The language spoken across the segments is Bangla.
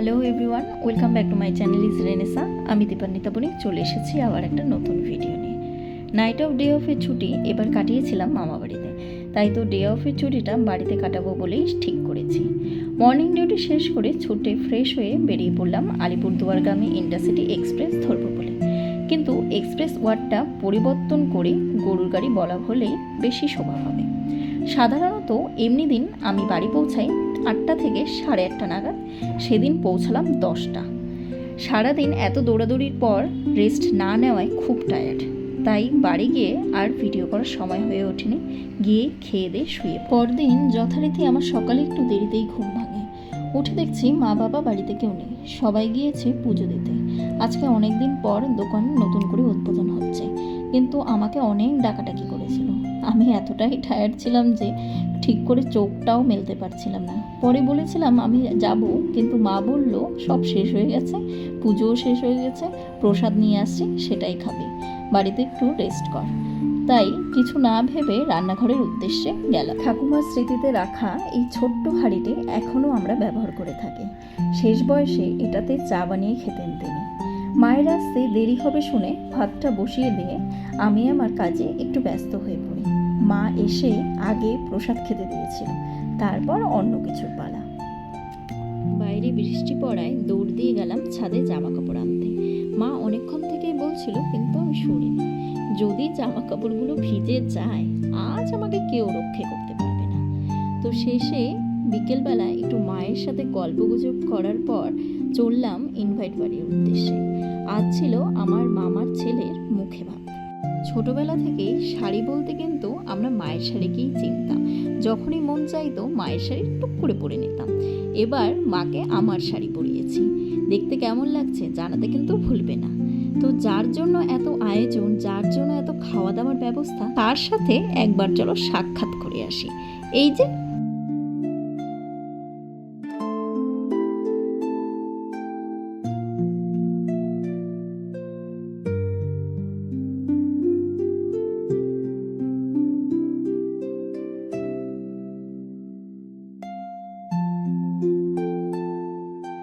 Hello everyone welcome back to my channel is Renaissance আমি দীপান্বিতা বণিক, চলে এসেছি আবার একটা নতুন ভিডিও নিয়ে। নাইট অফ ডে অফের ছুটি এবার কাটিয়েছিলাম মামা বাড়িতে। তাই তো ডে অফের ছুটিটা বাড়িতে কাটাবো বলেই ঠিক করেছি। মর্নিং ডিউটি শেষ করে ছুটে ফ্রেশ হয়ে বেরিয়ে পড়লাম আলিপুরদুয়ারগামী ইন্টারসিটি এক্সপ্রেস ধরবো বলে। কিন্তু এক্সপ্রেস ওয়ার্ডটা পরিবর্তন করে গরুর গাড়ি বলা হলেই বেশি শোভা হবে সাধারণত এমনি দিন আমি বাড়ি পৌঁছাই আটটা থেকে সাড়ে আটটা নাগাদ, সেদিন পৌঁছালাম দশটা। সারাদিন এত দৌড়াদৌড়ির পর রেস্ট না নেওয়ায় খুব টায়ার্ড তাই বাড়ি গিয়ে আর ভিডিও করার সময় হয়ে ওঠেনি, গিয়ে খেয়ে দিয়ে শুয়ে পরদিন যথারীতি আমার সকালে একটু দেরিতেই ঘুম ভাঙে। উঠে দেখছি মা বাবা বাড়িতে কেউ নেই, সবাই গিয়েছে পুজো দিতে। আজকে অনেক দিন পর দোকান নতুন করে উদ্বোধন হচ্ছে, কিন্তু আমাকে অনেক ডাকাডাকি করেছিল। আমি এতটাই টায়ার্ড ছিলাম যে ঠিক করে চোখটাও মেলতে পারছিলাম না। পরে বলেছিলাম, আমি যাব। কিন্তু মা বলল, সব শেষ হয়ে গেছে, পুজোও শেষ হয়ে গেছে, প্রসাদ নিয়ে আসছি, সেটাই খাবি। বাড়িতে একটু রেস্ট কর। তাই কিছু না ভেবে রান্নাঘরের উদ্দেশ্যে গেলাম। ঠাকুমার স্মৃতিতে রাখা এই ছোট্ট হাঁড়িটি এখনও আমরা ব্যবহার করে থাকি। শেষ বয়সে এটাতে চা বানিয়ে খেতেন তিনি। মায়ের আসতে দেরি হবে শুনে ভাতটা বসিয়ে দিয়ে আমি আমার কাজে একটু ব্যস্ত হয়ে পড়ি। মা এসে আগে প্রসাদ খেতে দিয়েছিল, তারপর অন্য কিছুর পালা। বাইরে বৃষ্টি পড়ায় দৌড় দিয়ে গেলাম ছাদে জামা কাপড় আনতে। মা অনেকক্ষণ থেকেই বলছিল, কিন্তু আমি শুনিনি যদি জামা কাপড়গুলো ভিজে যায়, আজ আমাকে কেউ রক্ষে করতে পারবে না। তো শেষে বিকেলবেলা একটু মায়ের সাথে গল্পগুজব করার পর চললাম ইনভাইট বাড়ির উদ্দেশ্যে। আজ ছিল আমার মামার ছেলের মুখে ভাব ছোটবেলা থেকেই শাড়ি বলতে কিন্তু আমরা মায়ের শাড়িকেই চিনতাম। যখনই মন চাইতো মায়ের শাড়ি টুক করে পরে নিতাম। এবার মাকে আমার শাড়ি পরিয়েছি। দেখতে কেমন লাগছে জানাতে কিন্তু ভুলবে না। তো যার জন্য এত আয়োজন, যার জন্য এত খাওয়া দাওয়ার ব্যবস্থা, তার সাথে একবার চলো সাক্ষাৎ করে আসি। এই যে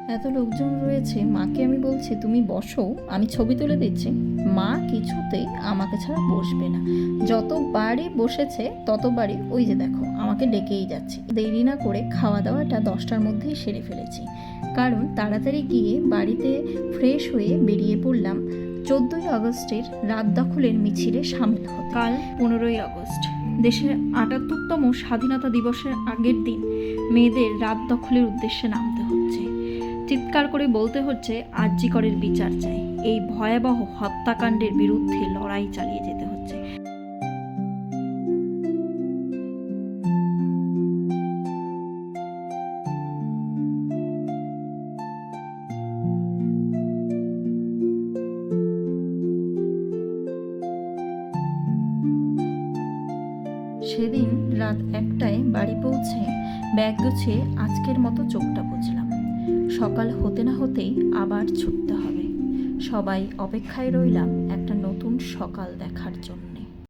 এত লোকজন রয়েছে, মাকে আমি বলছি, তুমি বসো, আমি ছবি তুলে দিচ্ছি। মা কিছুতেই আমাকে ছাড়া বসবে না। যতবারই বসেছে, ততবারই ওই যে দেখো, আমাকে ডেকেই যাচ্ছে। দেরি না করে খাওয়া দাওয়াটা দশটার মধ্যেই সেরে ফেলেছি। কারণ তাড়াতাড়ি গিয়ে বাড়িতে ফ্রেশ হয়ে বেরিয়ে পড়লাম চোদ্দোই আগস্টের রাত দখলের মিছিলে সামিল হতে। কাল পনেরোই আগস্ট, দেশের আটাত্তরতম স্বাধীনতা দিবসের আগের দিন মেয়েদের রাত দখলের উদ্দেশ্যে নামতে হচ্ছে। চিৎকার করে বলতে হচ্ছে, আর্যিকরের বিচার চাই। এই ভয়াবহ হত্যাকাণ্ডের বিরুদ্ধে লড়াই চালিয়ে যেতে হচ্ছে। সেদিন রাত একটায় বাড়ি পৌঁছে ব্যাগ গুছিয়ে আজকের মতো চোখটা বুঝলাম। সকাল হতে না হতেই আবার ছুটতে হবে। সবাই অপেক্ষায় রইলাম একটা নতুন সকাল দেখার জন্য।